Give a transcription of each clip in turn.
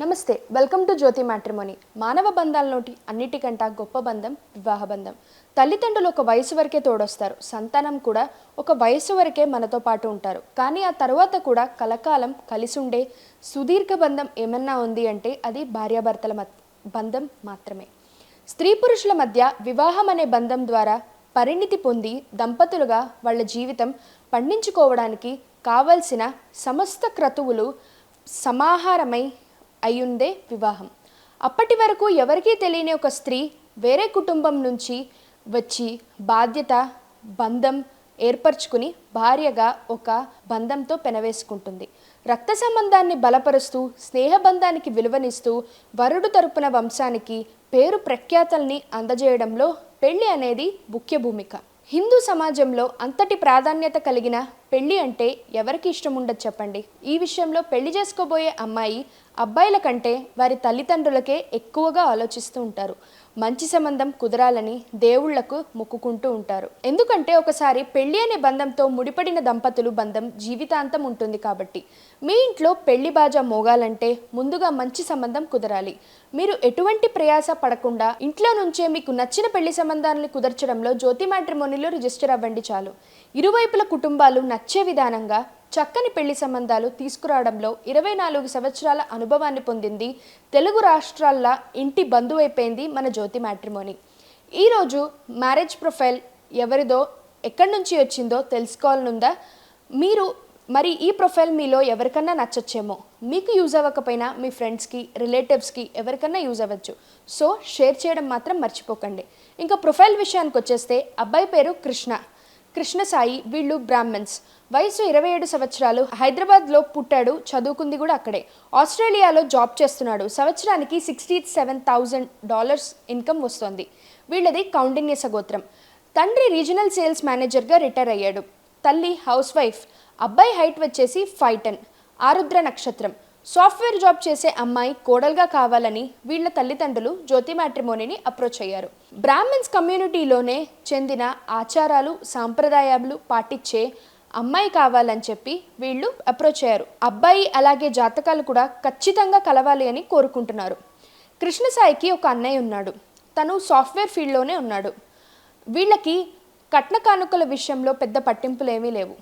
నమస్తే welcome to Jyothi matrimony. మానవ బంధాలలోటి అన్నిటికంట గొప్ప బంధం వివాహ బంధం. తల్లిదండ్రులు ఒక వయసు వరకే తోడొస్తారు. సంతానం కూడా ఒక వయసు వరకే మనతో పాటు ఉంటారు. కానీ ఆ తర్వాత కూడా కలకాలం కలిసి ఉండే సుదీర్ఘ బంధం ఏమన్నా ఉంది అంటే అది భార్యాభర్తల మత్- బంధం మాత్రమే. స్త్రీ పురుషుల మధ్య వివాహం అనే బంధం ద్వారా పరిణితి పొంది దంపతులుగా వాళ్ళ జీవితం పండించుకోవడానికి కావలసిన సమస్త క్రతువులు సమాహారమై అయ్యుందే వివాహం. అప్పటి వరకు ఎవరికీ తెలియని ఒక స్త్రీ వేరే కుటుంబం నుంచి వచ్చి బాధ్యత బంధం ఏర్పరచుకుని భార్యగా ఒక బంధంతో పెనవేసుకుంటుంది. రక్త సంబంధాన్ని బలపరుస్తూ స్నేహబంధానికి విలువనిస్తూ వరుడు తరపున వంశానికి పేరు ప్రఖ్యాతల్ని అందజేయడంలో పెళ్ళి అనేది ముఖ్య భూమిక. హిందూ సమాజంలో అంతటి ప్రాధాన్యత కలిగిన పెళ్ళి అంటే ఎవరికి ఇష్టం ఉండదు చెప్పండి. ఈ విషయంలో పెళ్ళి చేసుకోబోయే అమ్మాయి అబ్బాయిల కంటే వారి తల్లిదండ్రులకే ఎక్కువగా ఆలోచిస్తూ ఉంటారు. మంచి సంబంధం కుదరాలని దేవుళ్ళకు మొక్కుకుంటూ ఉంటారు. ఎందుకంటే ఒకసారి పెళ్ళి అనే బంధంతో ముడిపడిన దంపతులు బంధం జీవితాంతం ఉంటుంది కాబట్టి. మీ ఇంట్లో పెళ్ళి బాజా మోగాలంటే ముందుగా మంచి సంబంధం కుదరాలి. మీరు ఎటువంటి ప్రయాస పడకుండా ఇంట్లో నుంచే మీకు నచ్చిన పెళ్ళి సంబంధాలను కుదర్చడంలో జ్యోతి మ్యాట్రిమోనీలో రిజిస్టర్ అవ్వండి చాలు. ఇరువైపుల కుటుంబాలు నచ్చే విధానంగా చక్కని పెళ్ళి సంబంధాలు తీసుకురావడంలో ఇరవై నాలుగు సంవత్సరాల అనుభవాన్ని పొందింది తెలుగు రాష్ట్రాల్లో ఇంటి బంధువైపోయింది మన జ్యోతి మ్యాట్రిమోని. ఈరోజు మ్యారేజ్ ప్రొఫైల్ ఎవరిదో ఎక్కడి నుంచి వచ్చిందో తెలుసుకోవాలనుందా? మీరు మరి ఈ ప్రొఫైల్ మీలో ఎవరికన్నా నచ్చొచ్చేమో మీకు యూజ్ అవ్వకపోయినా మీ ఫ్రెండ్స్కి రిలేటివ్స్కి ఎవరికన్నా యూజ్ అవ్వచ్చు. సో షేర్ చేయడం మాత్రం మర్చిపోకండి. ఇంకా ప్రొఫైల్ విషయానికి వచ్చేస్తే అబ్బాయి పేరు కృష్ణ. కృష్ణసాయి వీళ్ళు బ్రాహ్మణ్స్. వయసు ఇరవై ఏడు సంవత్సరాలు. హైదరాబాద్లో పుట్టాడు చదువుకుంది కూడా అక్కడే. ఆస్ట్రేలియాలో జాబ్ చేస్తున్నాడు. సంవత్సరానికి sixty seven thousand dollars income వస్తోంది. వీళ్ళది కౌండిన్య సగోత్రం. తండ్రి రీజనల్ సేల్స్ మేనేజర్గా రిటైర్ అయ్యాడు. తల్లి హౌస్ వైఫ్. అబ్బాయి హైట్ వచ్చేసి ఫైవ్ టెన్ ఆరుద్ర నక్షత్రం. సాఫ్ట్వేర్ జాబ్ చేసే అమ్మాయి కోడల్గా కావాలని వీళ్ళ తల్లిదండ్రులు జ్యోతి మ్యాట్రిమోనీని అప్రోచ్ అయ్యారు. బ్రాహ్మిన్స్ కమ్యూనిటీలోనే చెందిన ఆచారాలు సాంప్రదాయాలు పాటించే అమ్మాయి కావాలని చెప్పి వీళ్ళు అప్రోచ్ అయ్యారు. అబ్బాయి అలాగే జాతకాలు కూడా ఖచ్చితంగా కలవాలి అని కోరుకుంటున్నారు. కృష్ణసాయికి ఒక అన్నయ్య ఉన్నాడు. తను సాఫ్ట్వేర్ ఫీల్డ్లోనే ఉన్నాడు. వీళ్ళకి కట్న కానుకల విషయంలో పెద్ద పట్టింపులు ఏమీ లేవు.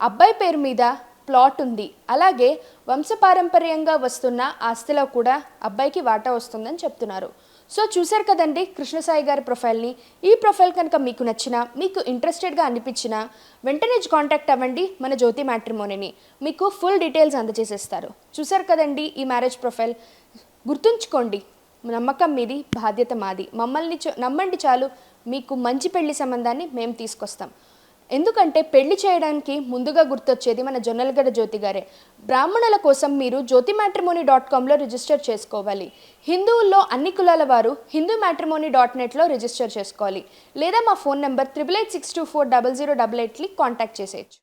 అబ్బాయి పేరు మీద ప్లాట్ ఉంది. అలాగే వంశపారంపర్యంగా వస్తున్న ఆస్తిలో కూడా అబ్బాయికి వాటా వస్తుందని చెప్తున్నారు. సో చూశారు కదండి కృష్ణసాయి గారి ప్రొఫైల్ని. ఈ ప్రొఫైల్ కనుక మీకు నచ్చినా మీకు ఇంట్రెస్టెడ్గా అనిపించినా వెంటనే కాంటాక్ట్ అవ్వండి మన జ్యోతి మ్యాట్రిమోనీని. మీకు ఫుల్ డీటెయిల్స్ అందజేసేస్తారు. చూశారు కదండి ఈ మ్యారేజ్ ప్రొఫైల్ గుర్తుంచుకోండి నమ్మకం మీది బాధ్యత మాది. మమ్మల్ని నమ్మండి చాలు. మీకు మంచి పెళ్ళి సంబంధాన్ని మేము తీసుకొస్తాం. ఎందుకంటే పెళ్ళి చేయడానికి ముందుగా గుర్తొచ్చేది మన జొన్నలగడ జ్యోతి గారే. బ్రాహ్మణుల కోసం మీరు జ్యోతి మ్యాట్రిమోనీ డాట్ కామ్లో రిజిస్టర్ చేసుకోవాలి. హిందువుల్లో అన్ని కులాల వారు హిందూ మ్యాట్రిమోనీ డాట్ నెట్లో రిజిస్టర్ చేసుకోవాలి. లేదా మా phone number triple eight six two four double zero double ఎయిట్కి కాంటాక్ట్ చేసేయచ్చు.